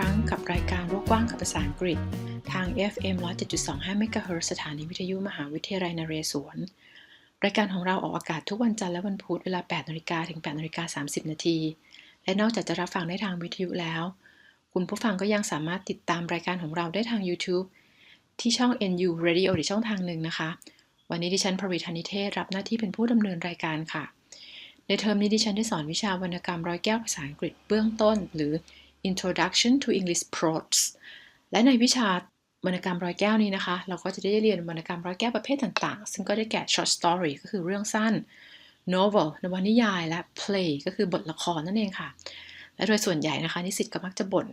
ครั้งกับรายการโลกกว้างกับภาษาอังกฤษ ทาง FM 107.25 MHz สถานีวิทยุมหาวิทยาลัยนเรศวร รายการของเราออกอากาศทุกวันจันทร์และวันพุธเวลา 8นาฬิกาถึง8นาฬิกา30 นาที และนอกจากจะรับฟังได้ทางวิทยุแล้ว คุณผู้ฟังก็ยังสามารถติดตามรายการของเราได้ทาง YouTube ที่ช่อง NU Radio หรือช่องทางหนึ่งนะคะ วันนี้ดิฉันพริธานิเทศรับหน้าที่เป็นผู้ดำเนินรายการค่ะ ในเทอมนี้ดิฉันได้สอนวิชาวรรณกรรมร้อยแก้วภาษาอังกฤษเบื้องต้น หรือ Introduction to English Prose และในวิชาวรรณกรรมร้อยแก้วนี้นะคะ เราก็จะได้เรียนวรรณกรรมร้อยแก้วประเภทต่างๆ ซึ่งก็ได้แก่ short story ก็คือเรื่องสั้น novel นวนิยาย และ play ก็คือบทละครนั่นเองค่ะ และโดยส่วนใหญ่นะคะ นิสิตก็มักจะบ่น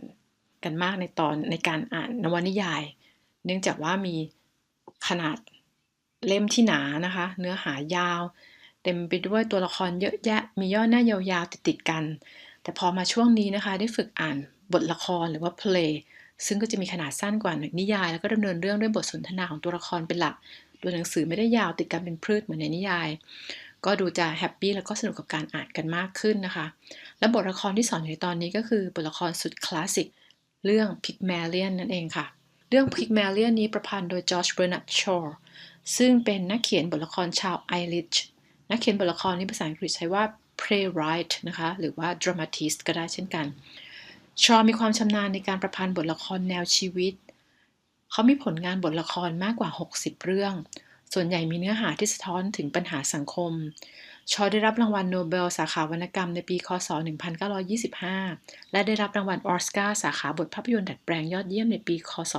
กันมากในตอนในการอ่านนวนิยาย เนื่องจากว่ามีขนาดเล่มที่หนานะคะ เนื้อหายาว เต็มไปด้วยตัวละครเยอะแยะ มีย่อหน้ายาวๆติดๆกัน แต่พอมาช่วงนี้นะคะได้ฝึกอ่านบทละครหรือว่า play ซึ่งก็จะมีขนาดสั้นกว่านิยาย แล้วก็ดำเนินเรื่องด้วยบทสนทนาของตัวละครเป็นหลัก ตัวหนังสือไม่ได้ยาวติดกันเป็นพืชเหมือนในนิยาย ก็ดูจะแฮปปี้แล้วก็สนุกกับการอ่านกันมากขึ้นนะคะ และบทละครที่สอนอยู่ในตอนนี้ก็คือบทละครสุดคลาสสิกเรื่อง Pygmalion นั่นเองค่ะ เรื่อง Pygmalion นี้ประพันธ์โดยจอร์จเบอร์นัดชอร์ซึ่งเป็นนักเขียนบทละครชาวไอริชนักเขียนบทละครนี้ภาษาอังกฤษใช้ว่า playwright นะคะหรือว่า dramatist ก็ได้เช่นกัน ชอมีความชำนาญในการประพันธ์บทละครแนวชีวิต เขามีผลงานบทละครมากกว่า 60 เรื่อง ส่วนใหญ่มีเนื้อหาที่สะท้อนถึงปัญหาสังคม ชอได้รับรางวัลโนเบลสาขาวรรณกรรมในปี คศ 1925 และได้รับรางวัลออสการ์สาขาบทภาพยนตร์ดัดแปลงยอดเยี่ยมในปี คศ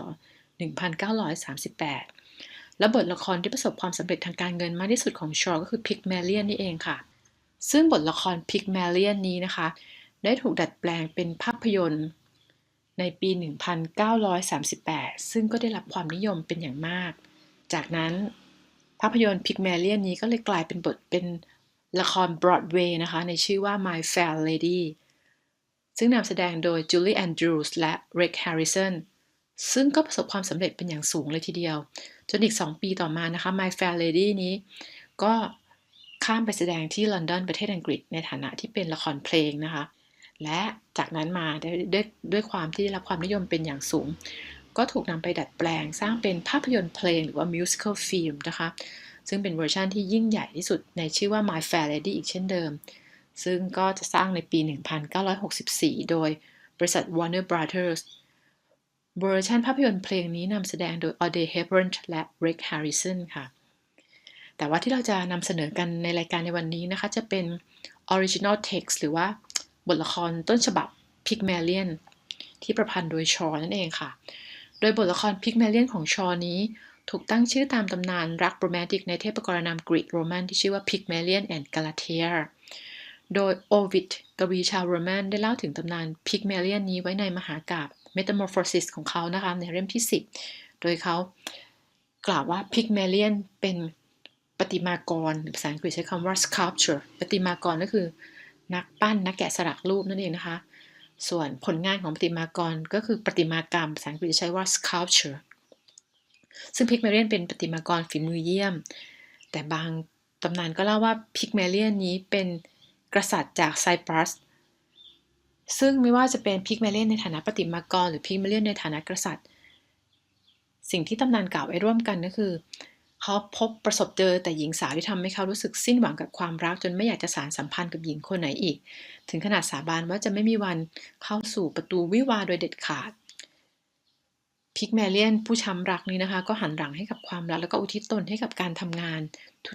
1938และบทละครที่ประสบความสำเร็จทางการเงินมากที่สุดของชอก็คือ Pygmalion นี่เองค่ะ ซึ่งบทละคร Pygmalion นี้นะคะ ได้ถูกดัดแปลงเป็นภาพยนตร์ ในปี 1938 ซึ่งก็ได้รับความนิยมเป็นอย่างมาก จากนั้นภาพยนตร์ Pygmalion นี้ก็เลยกลายเป็นบทเป็นละครบรอดเวย์นะคะ ในชื่อว่า My Fair Lady ซึ่งนำแสดงโดย Julie Andrews และ Rex Harrison ซึ่งก็ประสบความสำเร็จเป็นอย่างสูงเลยทีเดียว จนอีก 2 ปีต่อมานะคะ My Fair Lady นี้ ก็ ข้ามไปแสดงที่ลอนดอนประเทศอังกฤษ ในฐานะที่เป็นละครเพลงนะคะ และจากนั้นมาด้วยด้วยความที่ได้รับความนิยมเป็นอย่างสูง ก็ถูกนำไปดัดแปลงสร้างเป็นภาพยนตร์เพลงหรือว่า musical film นะคะ ซึ่งเป็นเวอร์ชันที่ยิ่งใหญ่ที่สุดในชื่อว่า My Fair Lady อีกเช่นเดิม ซึ่งก็จะสร้างในปี 1964 โดยบริษัท Warner Brothers เวอร์ชันภาพยนตร์เพลงนี้นำแสดงโดย Audrey Hepburn และ Rex Harrison ค่ะ แต่ว่าที่เราจะนำเสนอกันในรายการในวันนี้นะคะ จะเป็น original text หรือว่าบทละครต้นฉบับ Pygmalion ที่ประพันธ์โดยชอนั่นเองค่ะ โดยบทละคร Pygmalion ของชอนี้ถูกตั้งชื่อตามตำนานรักโรแมนติกในเทพกรนามกรีกโรมันที่ชื่อว่า Pygmalion and Galatea โดยโอวิดกวีชาวโรมัน ได้เล่าถึงตำนาน Pygmalion นี้ไว้ในมหากาพย์ Metamorphosis ของเขานะคะในเล่มที่ 10 โดยเขากล่าวว่า Pygmalion เป็น ประติมากรภาษาอังกฤษใช้คำว่า sculpture ประติมากรก็คือ นักปั้นนักแกะสลักรูปนั่นเองนะคะ ส่วนผลงานของประติมากรก็คือประติมากรรมภาษาอังกฤษใช้ว่า sculpture ซึ่งพิกเมเลียนเป็นประติมากรฝีมือเยี่ยม แต่บางตำนานก็เล่าว่าพิกเมเลียนนี้เป็นกษัตริย์จากไซปรัส ซึ่งไม่ว่าจะเป็นพิกเมเลียนในฐานะประติมากร หรือพิกเมเลียนในฐานะกษัตริย์ สิ่งที่ตำนานกล่าวไว้ร่วมกันก็คือ เขาพบประสบเจอแต่หญิงสาวที่ทำให้เขารู้สึกสิ้นหวังกับความรักจนไม่อยากจะสารสัมพันธ์กับหญิงคนไหนอีก ถึงขนาดสาบานว่าจะไม่มีวันเข้าสู่ประตูวิวาโดยเด็ดขาดพิกแมเลียนผู้ช้ำรักนี้นะคะ ก็หันหลังให้กับความรักแล้วก็อุทิศตนให้กับการทำงาน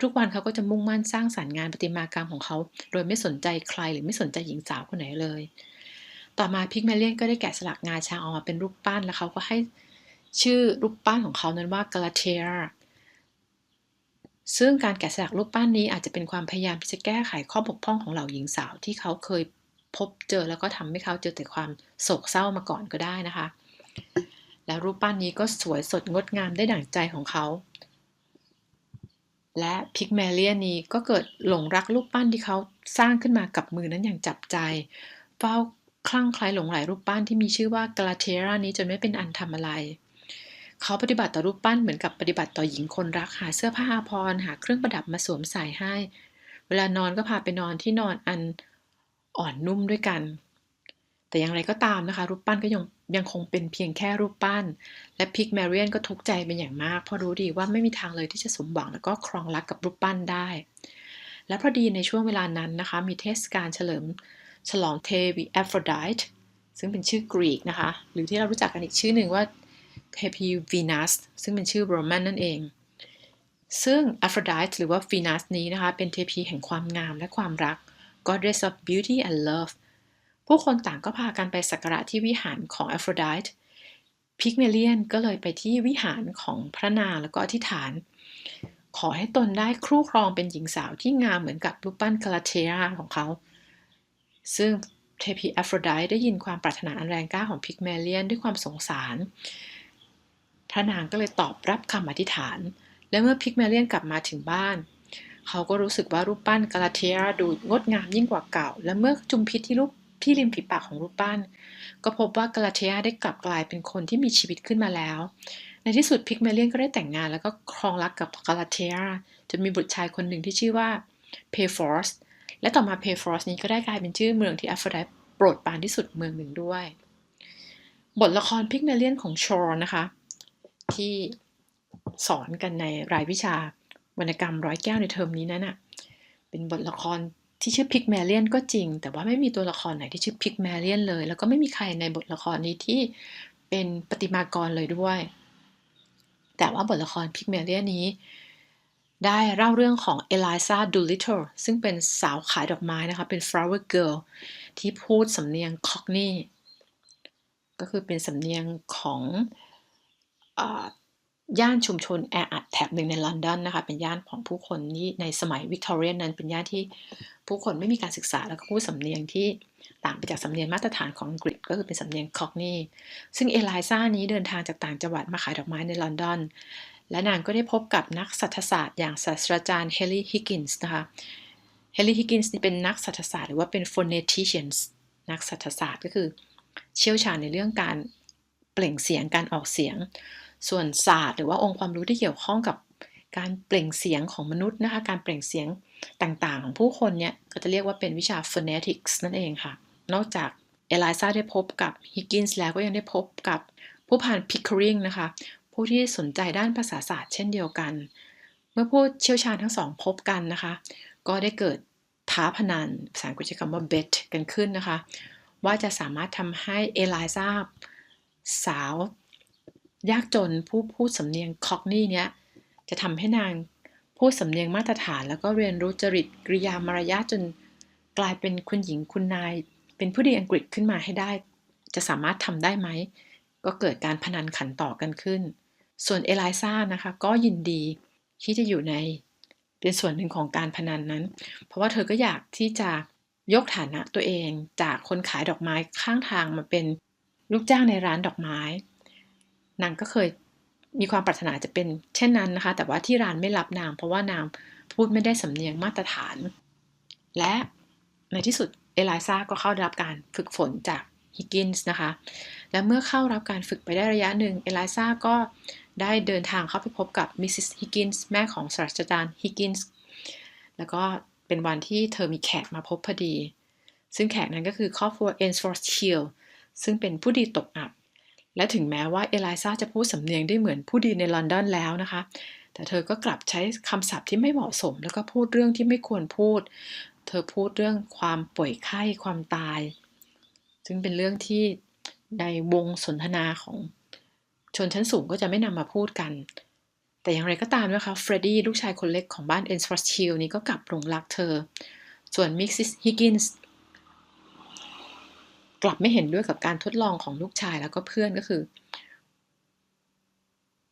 ทุกๆวันเขาก็จะมุ่งมั่นสร้างสรรค์งานประติมากรรมของเขา โดยไม่สนใจใครหรือไม่สนใจหญิงสาวคนไหนเลย ต่อมาพิกแมเลียนก็ได้แกะสลักงาช้างออกมาเป็นรูปปั้นแล้วเขาก็ให้ชื่อรูปปั้นของเขานั้นว่ากาลาเทีย ซึ่งการแกะสลักรูปปั้นนี้อาจจะเป็นความพยายามที่จะแก้ไขข้อบกพร่องของเหล่าหญิงสาวที่เขาเคยพบเจอแล้วก็ทำให้เขาเจอแต่ความโศกเศร้ามาก่อนก็ได้นะคะ แล้วรูปปั้นนี้ก็สวยสดงดงามได้ดั่งใจของเขา และพิกแมเลียนนี้ก็เกิดหลงรักรูปปั้นที่เขาสร้างขึ้นมากับมือนั้นอย่างจับใจ เฝ้าคลั่งไคล้หลงไหลรูปปั้นที่มีชื่อว่ากาลาเทรานี้จนไม่เป็นอันทำอะไร เขาปฏิบัติต่อรูปปั้นเหมือนกับปฏิบัติต่อหญิงคนรักหาเสื้อผ้าอาภรณ์หาเครื่องประดับมาสวมใส่ให้ เวลานอนก็พาไปนอนที่นอนอันอ่อนนุ่มด้วยกัน แต่อย่างไรก็ตามนะคะ รูปปั้นก็ยังยังคงเป็นเพียงแค่รูปปั้น และพิกแมเรียนก็ทุกข์ใจเป็นอย่างมาก เพราะรู้ดีว่าไม่มีทางเลยที่จะสมหวังแล้วก็ครองรักกับรูปปั้นได้ และพอดีในช่วงเวลานั้นนะคะ มีเทศกาลเฉลิม ฉลองเทวีแอฟโรไดต์ซึ่งเป็นชื่อกรีกนะคะ หรือที่เรารู้จักกันอีกชื่อหนึ่งว่า เทพีวีนัสซึ่งเป็นชื่อโรมันนั่นเอง ซึ่ง Aphrodite หรือว่า Venus นี้นะคะ เป็นเทพีแห่งความงามและความรัก Goddess of Beauty and Love ผู้คนต่างก็พากันไปสักการะที่วิหารของ Aphrodite พิกเมเลียนก็เลยไปที่วิหารของพระนางแล้วก็อธิษฐาน ขอให้ตนได้ครู่ครองเป็นหญิงสาวที่งามเหมือนกับรูปปั้นกาลาเทียของเขา ซึ่งเทพีแอฟโรไดต์ได้ยินความปรารถนาอันแรงกล้าของพิกเมเลียนด้วยความสงสาร พระนางก็เลยตอบรับคำอธิษฐาน และเมื่อพิกเมเลียนกลับมาถึงบ้าน เขาก็รู้สึกว่ารูปปั้นกาลาเทียดูงดงามยิ่งกว่าเก่า และเมื่อจุมพิษที่รูปที่ริมฝีปากของรูปปั้น ก็พบว่ากาลาเทียได้กลับกลายเป็นคนที่มีชีวิตขึ้นมาแล้ว ในที่สุดพิกเมเลียนก็ได้แต่งงานแล้วก็ครองรักกับกาลาเทียจนมีบุตรชายคนหนึ่งที่ชื่อว่าเพฟอร์สและต่อมาเพฟอร์สนี้ก็ได้กลายเป็นชื่อเมืองที่แอฟโรดโปรดปรานที่สุดเมืองหนึ่งด้วย บทละครพิกเมเลียนของชอร์นะคะ ที่สอนกันในรายวิชาวรรณกรรมร้อยแก้วในเทอมนี้นั้นน่ะเป็นบทละครที่ชื่อพิกแมเลียนก็จริง แต่ว่าไม่มีตัวละครไหนที่ชื่อพิกแมเลียนเลย แล้วก็ไม่มีใครในบทละครนี้ที่เป็นปฏิมากรเลยด้วย แต่ว่าบทละครพิกแมเลียนนี้ ได้เล่าเรื่องของเอลิซาดูลิตเติลซึ่งเป็นสาวขายดอกไม้นะคะ เป็น flower girl ที่พูดสำเนียงคอกนี่ก็คือเป็นสำเนียงของ ย่านชุมชนแออัดแถบหนึ่งในลอนดอนนะคะ เป็นย่านของผู้คนที่ในสมัยวิกตอเรียนนั้น เป็นย่านที่ผู้คนไม่มีการศึกษาแล้วก็พูดสำเนียงที่ต่างไปจากสำเนียงมาตรฐานของอังกฤษก็คือเป็นสำเนียงคอกนีซึ่งเอลิซานี้เดินทางจากต่างจังหวัดมาขายดอกไม้ในลอนดอน และนางก็ได้พบกับนักสัตศาสตร์อย่างศาสตราจารย์เฮลี่ฮิกกินส์นะคะเฮลี่ฮิกกินส์นี่เป็นนักสัตศาสตร์หรือว่าเป็น phonetician นักสัตศาสตร์ก็คือเชี่ยวชาญในเรื่องการเปล่งเสียงการออกเสียง ส่วนศาสตร์ หรือว่าองค์ความรู้ที่เกี่ยวข้องกับการเปล่งเสียงของมนุษย์นะคะการเปล่งเสียงต่างๆ ของผู้คนเนี่ยก็จะเรียกว่าเป็นวิชา phonetics นั่นเองค่ะ นอกจากเอลิซาได้พบกับฮิกกินส์แล้วก็ยังได้พบกับผู้ผ่านพิกคริงนะคะ ผู้ที่สนใจด้านภาษาศาสตร์เช่นเดียวกัน เมื่อผู้เชี่ยวชาญทั้งสองพบกันนะคะ ก็ได้เกิดท้าพนันภาษาอังกฤษใช้คำว่า bet กันขึ้นนะคะ ว่าจะสามารถทำให้เอลิซาสาว ยากจนผู้พูดสำเนียงคอกนี่เนี้ยจะทำให้นางพูดสำเนียงมาตรฐาน แล้วก็เรียนรู้จริตกริยามารยาทจนกลายเป็นคุณหญิงคุณนาย เป็นผู้ดีอังกฤษขึ้นมาให้ได้ จะสามารถทำได้ไหม ก็เกิดการพนันขันต่อกันขึ้น ส่วนเอลิซานะคะก็ยินดีที่จะอยู่ในเป็นส่วนหนึ่งของการพนันนั้น เพราะว่าเธอก็อยากที่จะยกฐานะตัวเองจากคนขายดอกไม้ข้างทางมาเป็นลูกจ้างในร้านดอกไม้ นางก็เคยมีความปรารถนาจะเป็นเช่นนั้นนะคะ แต่ว่าที่ร้านไม่รับนาง เพราะว่านางพูดไม่ได้สำเนียงมาตรฐาน และในที่สุดเอลิซาก็เข้ารับการฝึกฝนจากฮิกกินส์นะคะ และเมื่อเข้ารับการฝึกไปได้ระยะหนึ่งเอลิซาก็ได้เดินทางเข้าไปพบกับมิสซิสฮิกกินส์แม่ของศาสตราจารย์ฮิกกินส์แล้วก็เป็นวันที่เธอมีแขกมาพบพอดี ซึ่งแขกนั้นก็คือครอบครัวเอนสฟอร์ชิลซึ่งเป็นผู้ดีตกอับ และถึงแม้ว่าเอลิซาจะพูดสำเนียงได้เหมือนผู้ดีในลอนดอนแล้วนะคะ แต่เธอก็กลับใช้คำศัพท์ที่ไม่เหมาะสม แล้วก็พูดเรื่องที่ไม่ควรพูด เธอพูดเรื่องความป่วยไข้ความตาย ซึ่งเป็นเรื่องที่ในวงสนทนาของชนชั้นสูงก็จะไม่นำมาพูดกัน แต่อย่างไรก็ตามนะคะเฟรดดี้ลูกชายคนเล็กของบ้านเอนสฟอร์ชิลนี้ก็กลับหลงรักเธอ ส่วนมิกซิสฮิกกินส์ กลับไม่เห็นด้วยกับการทดลองของลูกชายแล้วก็เพื่อนก็คือ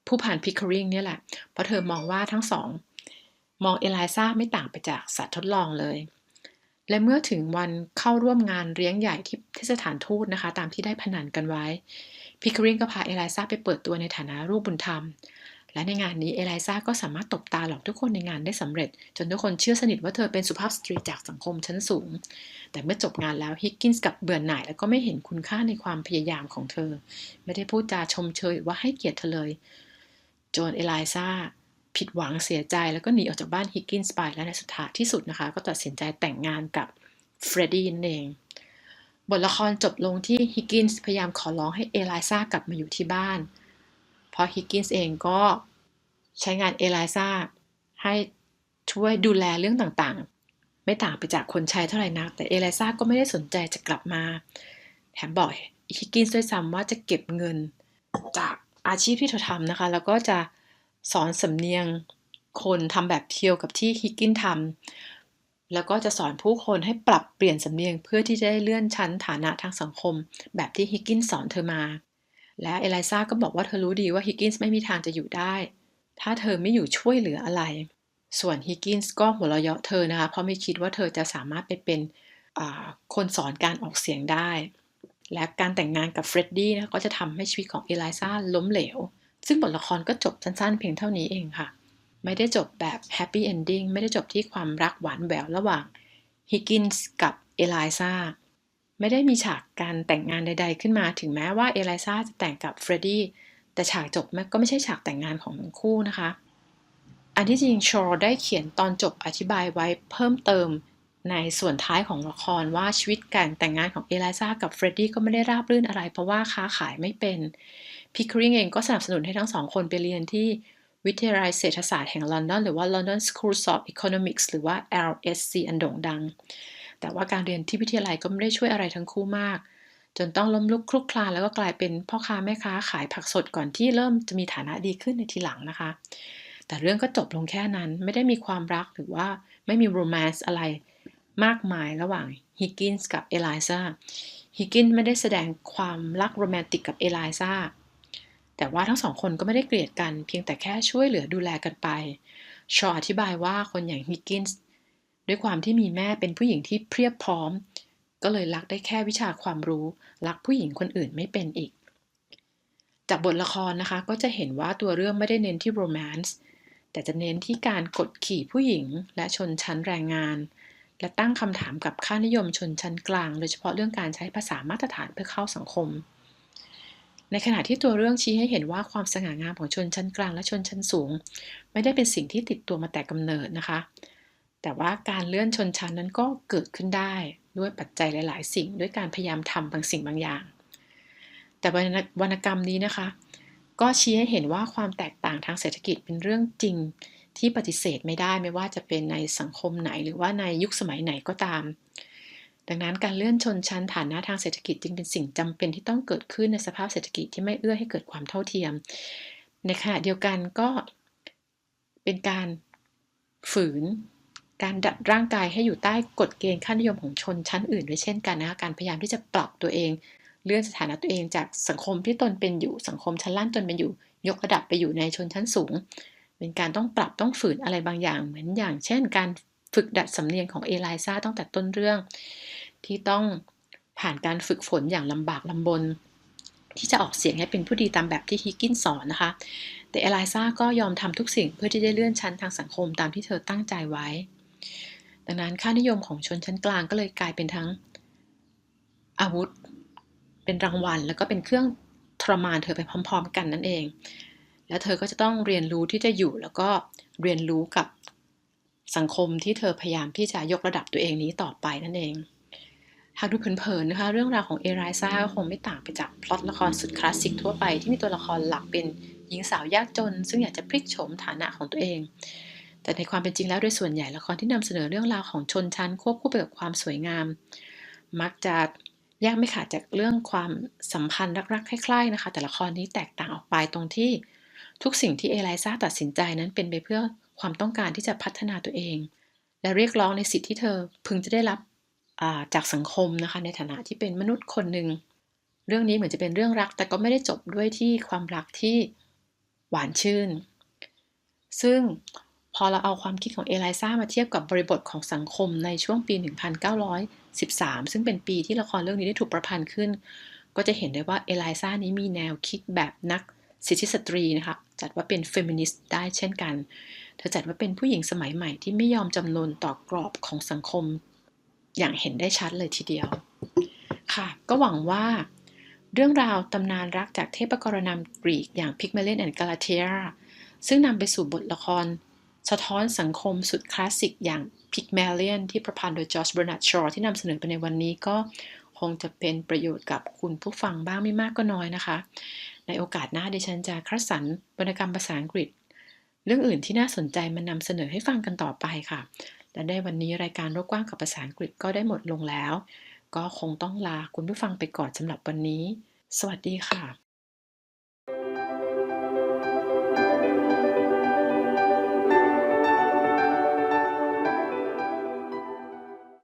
ผู้ผ่านพิคริงเนี่ยแหละ เพราะเธอมองว่าทั้งสอง มองเอลิซาไม่ต่างไปจากสัตว์ทดลองเลย และเมื่อถึงวันเข้าร่วมงานเลี้ยงใหญ่ที่ที่สถานทูตนะคะ ตามที่ได้พนันกันไว้พิคริงก็พาเอลิซาไปเปิดตัวในฐานะรูปบุญธรรม และในงานนี้เอลิซาก็สามารถตบตาหลอกทุกคนในงานได้สำเร็จ จนทุกคนเชื่อสนิทว่าเธอเป็นสุภาพสตรีจากสังคมชั้นสูง แต่เมื่อจบงานแล้วฮิกกินส์กับเบื่อหน่ายแล้วก็ไม่เห็นคุณค่าในความพยายามของเธอ ไม่ได้พูดจาชมเชยว่าให้เกียรติเธอเลยจนเอลิซาผิดหวังเสียใจแล้วก็หนีออกจากบ้านฮิกกินส์ไปและในสุดท้ายที่สุดนะคะ ก็ตัดสินใจแต่งงานกับเฟรดดี้นั่นเองบทละครจบลงที่ฮิกกินส์พยายามขอร้องให้เอลิซากลับมาอยู่ที่บ้าน เพราะฮิกกินส์เองก็ใช้งานเอลิซาให้ช่วยดูแลเรื่องต่างๆ ไม่ต่างไปจากคนใช้เท่าไหร่นัก แต่เอลิซาก็ไม่ได้สนใจจะกลับมา แถมบอกฮิกกินส์ด้วยซ้ำว่าจะเก็บเงินจากอาชีพที่เธอทำนะคะ แล้วก็จะสอนสำเนียงคนทำแบบเทียวกับที่ฮิกกินทำแล้วก็จะสอนผู้คนให้ปรับเปลี่ยนสำเนียงเพื่อที่จะได้เลื่อนชั้นฐานะทางสังคม แบบที่ฮิกกินสอนเธอมา และเอลิซาก็บอกว่าเธอรู้ดีว่าฮิกกินส์ไม่มีทางจะอยู่ได้ ถ้าเธอไม่อยู่ช่วยเหลืออะไร ส่วนฮิกกินส์ก็หัวเราะเยาะเธอนะคะ เพราะไม่คิดว่าเธอจะสามารถไปเป็นคนสอนการออกเสียงได้ และการแต่งงานกับเฟรดดี้นะก็จะทำให้ชีวิตของเอลิซาล้มเหลว ซึ่งบทละครก็จบสั้นๆ เพียงเท่านี้เองค่ะ ไม่ได้จบแบบแฮปปี้เอนดิ้งไม่ได้จบที่ความรักหวานแหววระหว่างฮิกกินส์กับเอลิซา ไม่ได้มีฉากการแต่งงานใด ๆ ขึ้นมาถึงแม้ว่าเอลิซาจะแต่งกับเฟรดดี้แต่ฉากจบก็ไม่ใช่ฉากแต่งงานของทั้งคู่นะคะ อันที่จริงชอร์ได้เขียนตอนจบอธิบายไว้เพิ่มเติมในส่วนท้ายของละครว่าชีวิตการแต่งงานของเอลิซากับเฟรดดี้ก็ไม่ได้ราบรื่นอะไร เพราะว่าค้าขายไม่เป็นพิคริงเองก็สนับสนุนให้ทั้งสองคนไปเรียนที่วิทยาลัยเศรษฐศาสตร์แห่งลอนดอนหรือว่า London School of Economics หรือว่า LSC อันโด่งดัง แต่ว่าการเรียนที่วิทยาลัยก็ไม่ได้ช่วยอะไรทั้งคู่มาก จนต้องล้มลุกคลุกคลานแล้วก็กลายเป็นพ่อค้าแม่ค้าขายผักสดก่อนที่เริ่มจะมีฐานะดีขึ้นในทีหลังนะคะ แต่เรื่องก็จบลงแค่นั้นไม่ได้มีความรักหรือว่าไม่มีโรแมนต์อะไรมากมายระหว่างฮิกกินส์กับเอลิซาฮิกกินไม่ได้แสดงความรักโรแมนติกกับเอลิซาแต่ว่าทั้งสองคนก็ไม่ได้เกลียดกัน เพียงแต่แค่ช่วยเหลือดูแลกันไป ชออธิบายว่าคนอย่างฮิกกินส์ ด้วยความที่มีแม่เป็นผู้หญิงที่เพียบพร้อม ก็เลยรักได้แค่วิชาความรู้ รักผู้หญิงคนอื่นไม่เป็นอีก จากบทละครนะคะ ก็จะเห็นว่าตัวเรื่องไม่ได้เน้นที่โรแมนต์แต่จะเน้นที่การกดขี่ผู้หญิงและชนชั้นแรงงาน และตั้งคำถามกับค่านิยมชนชั้นกลาง โดยเฉพาะเรื่องการใช้ภาษามาตรฐานเพื่อเข้าสังคม ในขณะที่ตัวเรื่องชี้ให้เห็นว่าความสง่างามของชนชั้นกลางและชนชั้นสูง ไม่ได้เป็นสิ่งที่ติดตัวมาแต่กำเนิดนะคะ แต่ว่าการเลื่อนชนชั้นนั้นก็เกิดขึ้นได้ด้วยปัจจัยหลาย ๆ สิ่งด้วยการพยายามทำบางสิ่งบางอย่าง แต่วรรณกรรมนี้นะคะ ก็ชี้ให้เห็นว่าความแตกต่างทางเศรษฐกิจเป็นเรื่องจริงที่ปฏิเสธไม่ได้ไม่ว่าจะเป็นในสังคมไหนหรือว่าในยุคสมัยไหนก็ตาม ดังนั้นการเลื่อนชนชั้นฐานะทางเศรษฐกิจจึงเป็นสิ่งจำเป็นที่ต้องเกิดขึ้นในสภาพเศรษฐกิจที่ไม่เอื้อให้เกิดความเท่าเทียม ในขณะเดียวกันก็เป็นการฝืน การดัดร่างกายให้อยู่ใต้กฎเกณฑ์ค่านิยมของชนชั้นอื่นด้วยเช่นกันนะคะการพยายามที่จะปรับตัวเอง เลื่อนสถานะตัวเองจากสังคมที่ตนเป็นอยู่สังคมชั้นล่างตนเป็นอยู่ ยกระดับไปอยู่ในชนชั้นสูง เป็นการต้องปรับต้องฝืนอะไรบางอย่าง เหมือนอย่าง เช่น การฝึกดัดสำเนียงของเอลิซาตั้งแต่ต้นเรื่อง ที่ต้องผ่านการฝึกฝนอย่างลำบากลำบน ที่จะออกเสียงให้เป็นผู้ดีตามแบบที่ฮิกกินสอนนะคะ แต่เอลิซาก็ยอมทำทุกสิ่งเพื่อที่จะเลื่อนชั้นทางสังคมตามที่เธอตั้งใจไว้ ดังนั้นค่านิยมของชนชั้นกลางก็เลยกลายเป็นทั้งอาวุธ เป็นรางวัล แล้วก็เป็นเครื่องทรมานเธอไปพร้อม ๆ กันนั่นเอง แล้วเธอก็จะต้องเรียนรู้ที่จะอยู่แล้วก็เรียนรู้กับสังคมที่เธอพยายามที่จะยกระดับตัวเองนี้ต่อไปนั่นเอง หากดูเผินๆนะคะ เรื่องราวของเอไรซ่าก็คงไม่ต่างไปจากพล็อตละครสุดคลาสสิกทั่วไปที่มีตัวละครหลักเป็นหญิงสาวยากจน ซึ่งอยากจะพลิกโฉมฐานะของตัวเอง แต่ในความเป็นจริงแล้วโดยส่วนใหญ่ละครที่นำเสนอเรื่องราวของชนชั้น ควบคู่ไปกับความสวยงาม มักจะแยกไม่ขาดจากเรื่องความสัมพันธ์รักๆคล้ายๆนะคะ แต่ละครนี้แตกต่างออกไปตรงที่ทุกสิ่งที่เอไลซ่าตัดสินใจนั้นเป็นไปเพื่อความต้องการที่จะพัฒนาตัวเอง และเรียกร้องในสิทธิที่เธอพึงจะได้รับจากสังคมนะคะ ในฐานะที่เป็นมนุษย์คนหนึ่งเรื่องนี้เหมือนจะเป็นเรื่องรัก แต่ก็ไม่ได้จบด้วยที่ความรักที่หวานชื่น ซึ่ง พอเราเอาความคิดของเอลิซามาเทียบกับบริบทของสังคมในช่วงปี 1913 ซึ่งเป็นปีที่ละครเรื่องนี้ได้ถูกประพันธ์ขึ้น ก็จะเห็นได้ว่าเอลิซานี้มีแนวคิดแบบนักสิทธิสตรีนะคะ จัดว่าเป็นเฟมินิสต์ได้เช่นกัน เธอจัดว่าเป็นผู้หญิงสมัยใหม่ที่ไม่ยอมจำนนต่อกรอบของสังคม อย่างเห็นได้ชัดเลยทีเดียว ค่ะ ก็หวังว่าเรื่องราวตำนานรักจากเทพกรณำกรีกอย่างพิกเมเลนแอนด์กาลาเทียซึ่งนำไปสู่บทละคร สะท้อนสังคมสุดคลาสสิกอย่างพิกเมเลียนที่ประพันธ์โดยจอร์จเบรนัดชอร์ที่นำเสนอไปในวันนี้ก็คงจะเป็นประโยชน์กับคุณผู้ฟังบ้างไม่มากก็น้อยนะคะ ในโอกาสหน้าดิฉันจะคัดสรรวรรณกรรมภาษาอังกฤษ เรื่องอื่นที่น่าสนใจมานำเสนอให้ฟังกันต่อไปค่ะ และในวันนี้รายการโลกกว้างกับภาษาอังกฤษก็ได้หมดลงแล้ว ก็คงต้องลาคุณผู้ฟังไปก่อนสำหรับวันนี้ สวัสดีค่ะ